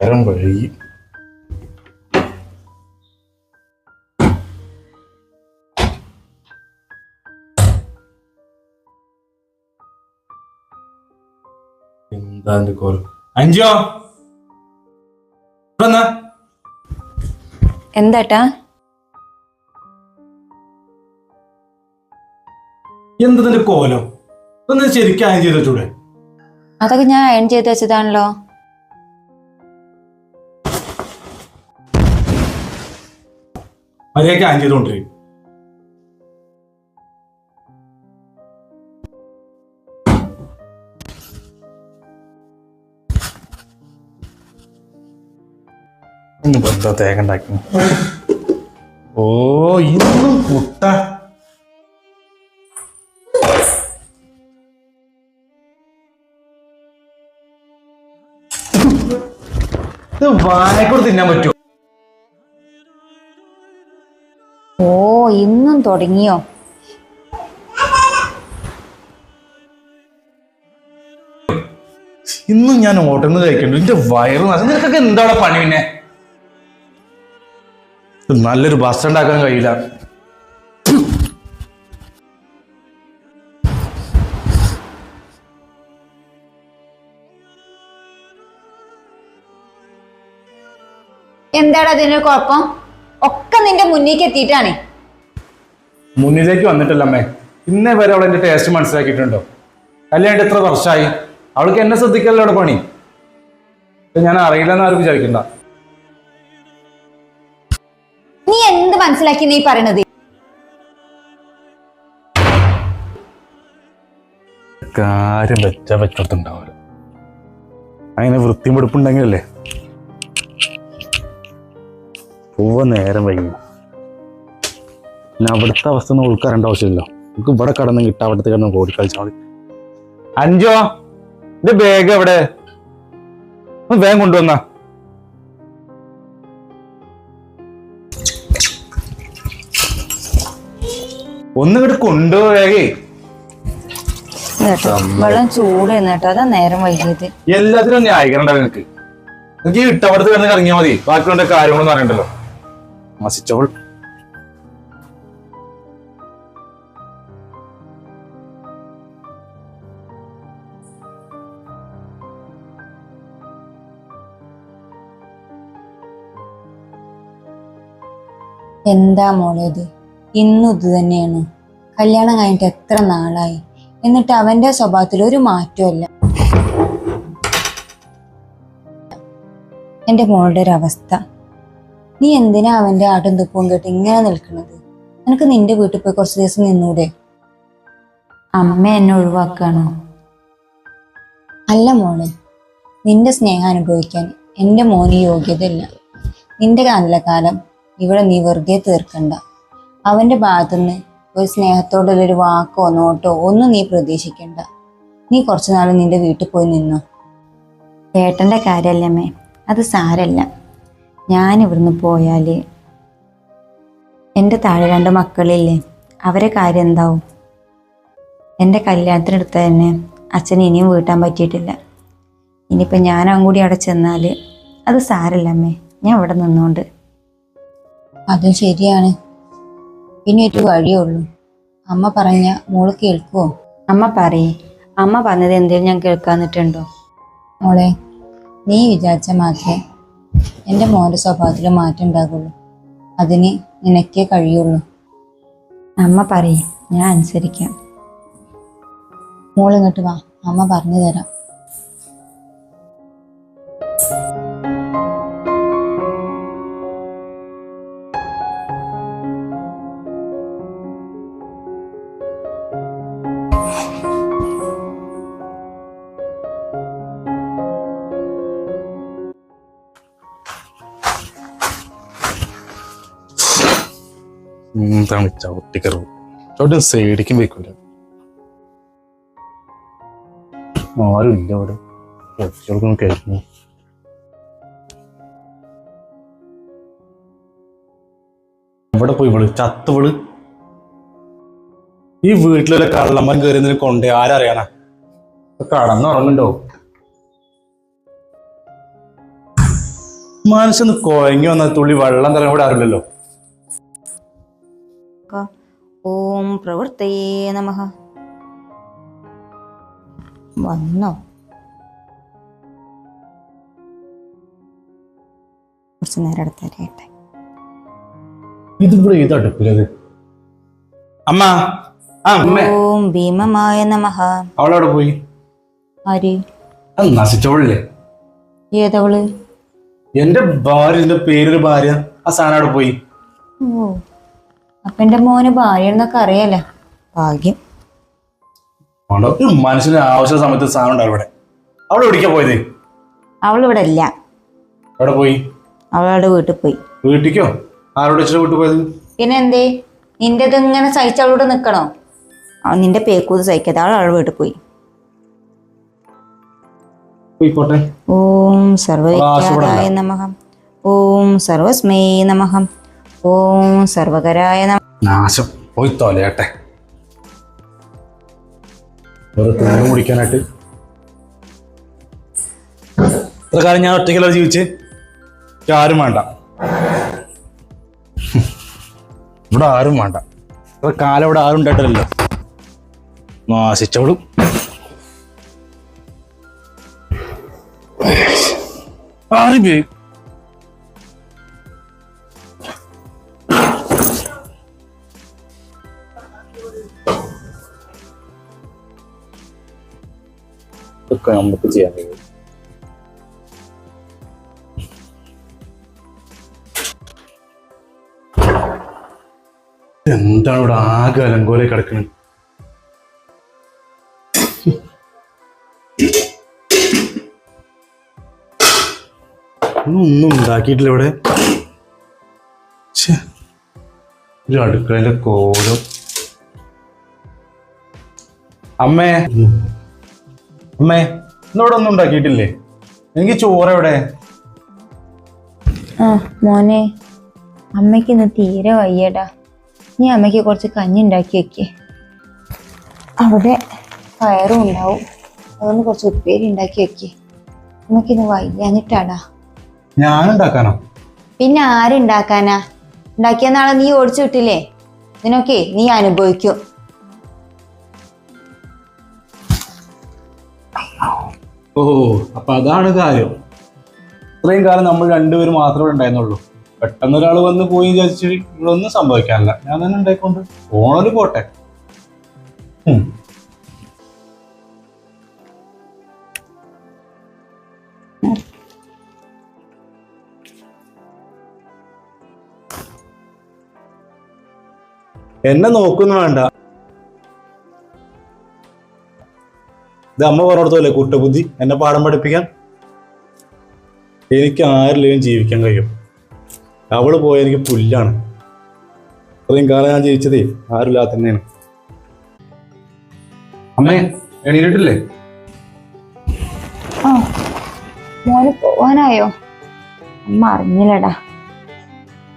നേരം വഴുകി എന്താ എന്റെ അഞ്ചോ? എന്താട്ടാ? എന്താ നിന്റെ കോലം? ഒന്ന് ശരിക്കും അതൊക്കെ ഞാൻ അയൺ ചെയ്ത് വെച്ചതാണല്ലോ. മര്യാദയ്ക്ക് അയൻ ചെയ്തുകൊണ്ടിരിക്കും എന്താ തേങ്ങ ഉണ്ടാക്കി ഓ ഇന്നും പുട്ട. ഇത് വായക്കൂടെ തിന്നാൻ പറ്റുമോ? ഓ ഇന്നും തുടങ്ങിയോ? ഇന്നും ഞാൻ ഹോട്ടലിൽ നിന്ന് കഴിക്കണ്ടു. എന്റെ വയറ്. നിനക്കൊക്കെ എന്താണ് പണി പിന്നെ? നല്ലൊരു ബസ് ഉണ്ടാക്കാൻ കഴിയില്ല. എന്താണ് അതിന്റെ കുഴപ്പം? ഒക്കെ നിന്റെ മുന്നിലേക്ക് എത്തിയിട്ടാണ്. മുന്നിലേക്ക് വന്നിട്ടില്ല അമ്മേ. ഇന്നേ വരെ അവൾ എന്റെ ടേസ്റ്റ് മനസ്സിലാക്കിയിട്ടുണ്ടോ? കല്യാണം എത്ര വർഷമായി അവൾക്ക് എന്നെ ശ്രദ്ധിക്കല്ലോ അവിടെ പണി? ഞാൻ അറിയില്ലെന്ന് ആരും വിചാരിക്കണ്ട. നീ എന്ത് മനസ്സിലാക്കി നീ പറയണത്? കാര്യം വെച്ച വെച്ചിട്ടുണ്ടാവും അങ്ങനെ വൃത്തിയും വെടുപ്പുണ്ടെങ്കിലല്ലേ പോവാ നേരം വൈകി. പിന്നെ അവിടുത്തെ അവസ്ഥ ഒന്നും ഉൾക്കാറേണ്ട ആവശ്യമില്ല. നമുക്ക് ഇവിടെ കടന്ന് കിട്ടാൻ അവിടുത്തെ കിടന്ന് ഓടി കളിച്ചാൽ മതി. അഞ്ചോ ഇത് ബാഗ് എവിടെ? ഒന്ന് വേഗം കൊണ്ടുവന്ന. ഒന്നിങ്ങോട്ട് കൊണ്ടുപോ വേഗേ. വെള്ളം ചൂട് കേട്ടോ അതാ നേരം വൈകിയത്. എല്ലാത്തിനും ന്യായീകരണം നിനക്ക്. എനിക്ക് ഈ ഇട്ടവിടത്ത് കിടന്ന് ഇറങ്ങിയാൽ മതി. ബാക്കിയുള്ള കാര്യങ്ങളൊന്നും അറിയണ്ടല്ലോ. മസിച്ചോൾ എന്താ മോളെ ഇത്? ഇന്നും ഇത് തന്നെയാണ്. കല്യാണം കഴിഞ്ഞിട്ട് എത്ര നാളായി? എന്നിട്ട് അവന്റെ സ്വഭാവത്തിൽ ഒരു മാറ്റമല്ല എന്റെ മോളുടെ ഒരു അവസ്ഥ. നീ എന്തിനാ അവന്റെ ആട്ടും തുപ്പവും കേട്ട് ഇങ്ങനെ നിൽക്കുന്നത്? നിനക്ക് നിന്റെ വീട്ടിൽ പോയി കുറച്ച് ദിവസം നിന്നൂടെ? അമ്മ എന്നെ ഒഴിവാക്കാണോ? അല്ല മോളെ നിന്റെ സ്നേഹം അനുഭവിക്കാൻ എന്റെ മോന് യോഗ്യതയില്ല. നിന്റെ കാലകാലം ഇവിടെ നീ വെറുതെ തീർക്കണ്ട. അവന്റെ ഭാഗത്തുനിന്ന് ഒരു സ്നേഹത്തോടുള്ള ഒരു വാക്കോ നോട്ടോ ഒന്നും നീ പ്രതീക്ഷിക്കണ്ട. നീ കുറച്ചു നാൾ നിന്റെ വീട്ടിൽ പോയി നിന്നോ? ഏട്ടന്റെ കാര്യമല്ലമ്മേ അത് സാരല്ല. ഞാൻ ഇവിടുന്ന് പോയാൽ എന്റെ താഴെ രണ്ട് മക്കളില്ലേ അവരെ കാര്യം എന്താവും? എന്റെ കല്യാണത്തിനടുത്ത് തന്നെ അച്ഛൻ ഇനിയും വീട്ടാൻ പറ്റിയിട്ടില്ല. ഇനിയിപ്പോൾ ഞാനും കൂടി അവിടെ ചെന്നാൽ അത് സാരല്ല അമ്മേ ഞാൻ ഇവിടെ നിന്നുകൊണ്ട് അതും ശരിയാണ്. പിന്നെ ഒരു വഴിയേ ഉള്ളൂ. അമ്മ പറഞ്ഞ മോൾ കേൾക്കുമോ അമ്മ പറയേ. അമ്മ പറഞ്ഞത് എന്തെങ്കിലും ഞാൻ കേൾക്കാന്നിട്ടുണ്ടോ? മോളെ നീ വിചാരിച്ച മാത്രമേ എന്റെ മോന്റെ സ്വഭാവത്തിൽ മാറ്റം ഉണ്ടാകുള്ളൂ. അതിന് നിനക്കേ കഴിയുള്ളൂ. അമ്മ പറയും ഞാൻ അനുസരിക്കാം. മോളിങ്ങോട്ട് വാ. അമ്മ പറഞ്ഞു തരാം. എന്താണ് ചവിട്ടിക്കറവ്. ചവിട്ടി സൈഡിക്കും വെക്കൂല. ആരും ഇല്ല അവിടെ. ഒച്ചകൾക്കൊന്നും കേൾക്കുന്നു ഇവിടെ പോയി വിളി ചത്ത് വിളി ഈ വീട്ടിലുള്ള കള്ളമ്മൻ കയറി കൊണ്ടേ ആരറിയണ കടന്നുറങ്ങണ്ടോ? മനസ്സൊന്ന് കുഴങ്ങി വന്ന തുള്ളി വെള്ളം തരാൻ ഇവിടെ അറിയില്ലല്ലോ ഓം പ്രവൃത്തയേ നമ വന്നോ? കുറച്ച് നേരം എടുത്തേട്ടെ ഇതിവിടെ ഏത് അടുപ്പിലത് അമ്മ ഓം ഭീമമായ നമഃ. അവളവിടെ പോയി? ആര്? ഏതവൾ? എന്റെ ഭാര്യ പേരൊരു ഭാര്യ. ആ സാധനം അവിടെ പോയി? ഓ. അപ്പൊ എന്റെ മോന് ഭാര്യ എന്നൊക്കെ അറിയാലോ? ഭാഗ്യം. മനുഷ്യന് ആവശ്യ സമയത്ത് സാധനം ഇവിടെ. അവളെ എവിടേക്കാ പോയത്? അവൾ ഇവിടെ ഇല്ല. അവിടെ പോയി? അവളവിടെ വീട്ടിൽ പോയി. വീട്ടിക്കോ? ആരോട് വീട്ടിൽ പോയത്? പിന്നെ എന്തേ? നിന്റെ ഇങ്ങനെ സഹിച്ച് അവളോട് നിക്കണോ നിന്റെ പേക്കൂത് സഹിക്കാതെ അവൾ അവളുടെ വീട്ടിൽ പോയി. ഓം സർവവിഖ്യാതായ നമഃ ഓം സർവസ്മേ നമഃ ഓം സർവകരായ നമ നാശം. പോയി തോലയട്ടെ. ഒരു തേങ്ങ കുടിക്കാനായിട്ട്. ഇത്ര കാലം ഞാൻ ഒറ്റയ്ക്കല്ല ജീവിച്ച്? ആരും വേണ്ട. ഇവിടെ ആരും വേണ്ട. ഇത്ര കാലം ഇവിടെ ആരും ഉണ്ടായിട്ടില്ലല്ലോ. നാശിച്ചോളും ആരും പോയി ഇതൊക്കെ നമുക്ക് ചെയ്യാൻ കഴിയും. എന്താണ് ഇവിടെ ആകെ അലങ്കോലെ കിടക്കുന്നത് ഒന്നും ഉണ്ടാക്കിയിട്ടില്ല ഇവിടെ. ഒരു അടുക്കളയിലെ കോലം. അമ്മേ. അമ്മേ ഇന്നിവിടെ ഒന്നും ഉണ്ടാക്കിയിട്ടില്ലേ? എനിക്ക് ചോറ് എവിടെ? ആ മോനെ അമ്മയ്ക്ക് ഇന്ന് തീരെ വയ്യടാ. നീ അമ്മയ്ക്ക് കുറച്ച് കഞ്ഞി ഉണ്ടാക്കി വെക്കേ. അവിടെ പയറും ഉണ്ടാവും. അതുകൊണ്ട് കുറച്ച് ഉപ്പേരി ഉണ്ടാക്കി വെക്കേ. അമ്മയ്ക്ക് ഇന്ന് വയ്യാഞ്ഞിട്ടാടാ. ഞാൻ ഉണ്ടാക്കാനോ? പിന്നെ ആരുണ്ടാക്കാനാ ഉണ്ടാക്കിയ നാളെ നീ ഓടിച്ചു വിട്ടില്ലേ? ഇതിനൊക്കെ നീ അനുഭവിക്കും. ഓ അപ്പൊ അതാണ് കാര്യം. ഇത്രയും കാലം നമ്മൾ രണ്ടുപേരും മാത്രമേ ഉണ്ടായിരുന്നുള്ളൂ. പെട്ടെന്ന് ഒരാൾ വന്ന് പോയി വിചാരിച്ച് ഇവിടൊന്നും സംഭവിക്കാനില്ല. ഞാൻ തന്നെ ഉണ്ടായിക്കൊണ്ട് പോണൊരു പോട്ടെ. എന്നെ നോക്കുന്നു വേണ്ട. ഇത് അമ്മ പറഞ്ഞിടത്തല്ലേ കൂട്ടബുദ്ധി? എന്നെ പാഠം പഠിപ്പിക്കാൻ? എനിക്ക് ആരിലെയും ജീവിക്കാൻ കഴിയും. അവൾ പോയ എനിക്ക് പുല്ലാണ്. അത്രയും കാലം ഞാൻ ജീവിച്ചതേ ആരുമില്ലാതെ തന്നെയാണ്. അമ്മേ എണീറ്റിട്ടില്ലേ? ആ മോന് പോവാനായോ? അമ്മ അറിഞ്ഞില്ലടാ.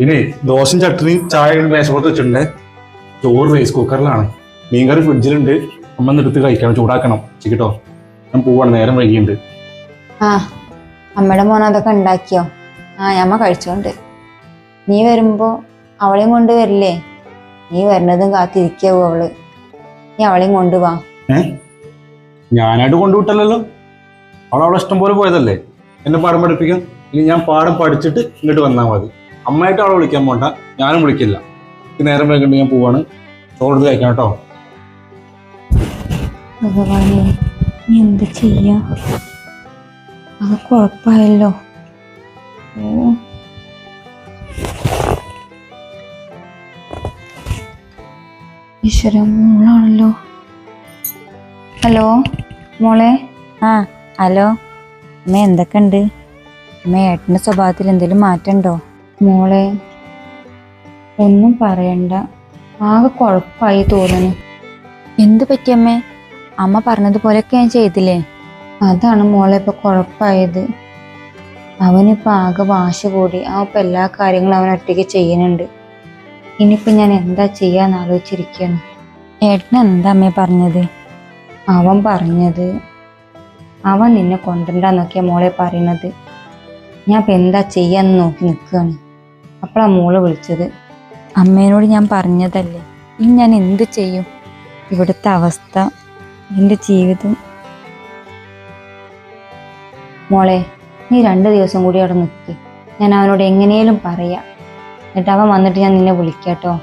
ഇനി ദോശം ചട്ടിനി ചായ മേശപ്പുറത്ത് വെച്ചിട്ടുണ്ട്. ചോറ് റൈസ് കുക്കറിലാണ് മീൻകറി ഫ്രിഡ്ജിലുണ്ട് അമ്മ എടുത്ത് കഴിക്കണം ചൂടാക്കണം. ചിക്കട്ടോ? ഞാൻ പോവാണ് നേരം വൈകിയുണ്ട്. ആ അമ്മയുടെ മോൻ അതൊക്കെ ഉണ്ടാക്കിയോ? ആ അമ്മ കഴിച്ചോണ്ട്. നീ വരുമ്പോ അവളെയും കൊണ്ട് വരില്ലേ? നീ വരുന്നതും കാത്തിരിക്കാവൂ അവൾ. നീ അവളെയും കൊണ്ടുവാ ഞാനായിട്ട് കൊണ്ടുവിട്ടല്ലോ അവൾ അവളെ ഇഷ്ടം പോലെ പോയതല്ലേ? എന്നെ പാഠം പഠിപ്പിക്കാൻ. ഇനി ഞാൻ പാഠം പഠിച്ചിട്ട് ഇങ്ങോട്ട് വന്നാൽ മതി. അമ്മയായിട്ട് അവളെ വിളിക്കാൻ പോണ്ട. ഞാനും വിളിക്കില്ല. നേരം വൈകിട്ട് ഞാൻ പോവാണ്. ചോറ് കഴിക്കാം കേട്ടോ. ഭഗവാനെ ഇനി എന്ത് ചെയ്യാം? അത് കുഴപ്പമായല്ലോ ഓ. ഈശ്വര മോളാണല്ലോ. ഹലോ മോളെ. ആ ഹലോ. അമ്മ എന്തൊക്കെയുണ്ട്? അമ്മ ഏട്ടന്റെ സ്വഭാവത്തിൽ എന്തെങ്കിലും മാറ്റമുണ്ടോ? മോളെ ഒന്നും പറയണ്ട. ആകെ കുഴപ്പമായി തോന്നുന്നു. എന്ത് പറ്റിയമ്മേ അമ്മ പറഞ്ഞതുപോലെയൊക്കെ ഞാൻ ചെയ്തില്ലേ? അതാണ് മോളെ ഇപ്പൊ കുഴപ്പമായത് അവനിപ്പോ ആകെ വാശി കൂടി. അവൻ ഇപ്പൊ എല്ലാ കാര്യങ്ങളും അവൻ ഒറ്റയ്ക്ക് ചെയ്യുന്നുണ്ട്. ഇനിയിപ്പോ ഞാൻ എന്താ ചെയ്യാന്ന് ആലോചിച്ചിരിക്കുകയാണ് ഏട്ടൻ എന്താ അമ്മേ പറഞ്ഞത്? അവൻ പറഞ്ഞത് അവൻ നിന്നെ കൊണ്ടുവരാന്നൊക്കെയാ മോളെ പറയണത് ഞാൻ ഇപ്പം എന്താ ചെയ്യാന്ന് നോക്കി നിൽക്കുകയാണ് അപ്പോഴാ മോൾ വിളിച്ചത്. അമ്മേനോട് ഞാൻ പറഞ്ഞതല്ലേ? ഇനി ഞാൻ എന്ത് ചെയ്യും? ഇവിടുത്തെ അവസ്ഥ. എന്റെ ജീവിതം. മോളെ നീ രണ്ട് ദിവസം കൂടി അവിടെ നിൽക്ക് ഞാൻ അവനോട് എങ്ങനെയും പറയാം. എന്നിട്ട് അവൻ വന്നിട്ട് ഞാൻ നിന്നെ വിളിക്കാട്ടോ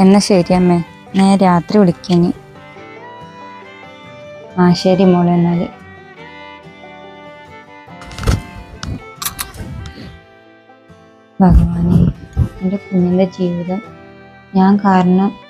എന്നാ ശരി അമ്മേ. ഞാൻ രാത്രി വിളിക്കാൻ ആ ശരി മോളെ എന്നാൽ ഭഗവാനെ എന്റെ കുഞ്ഞിന്റെ ജീവിതം. ഞാൻ കാരണം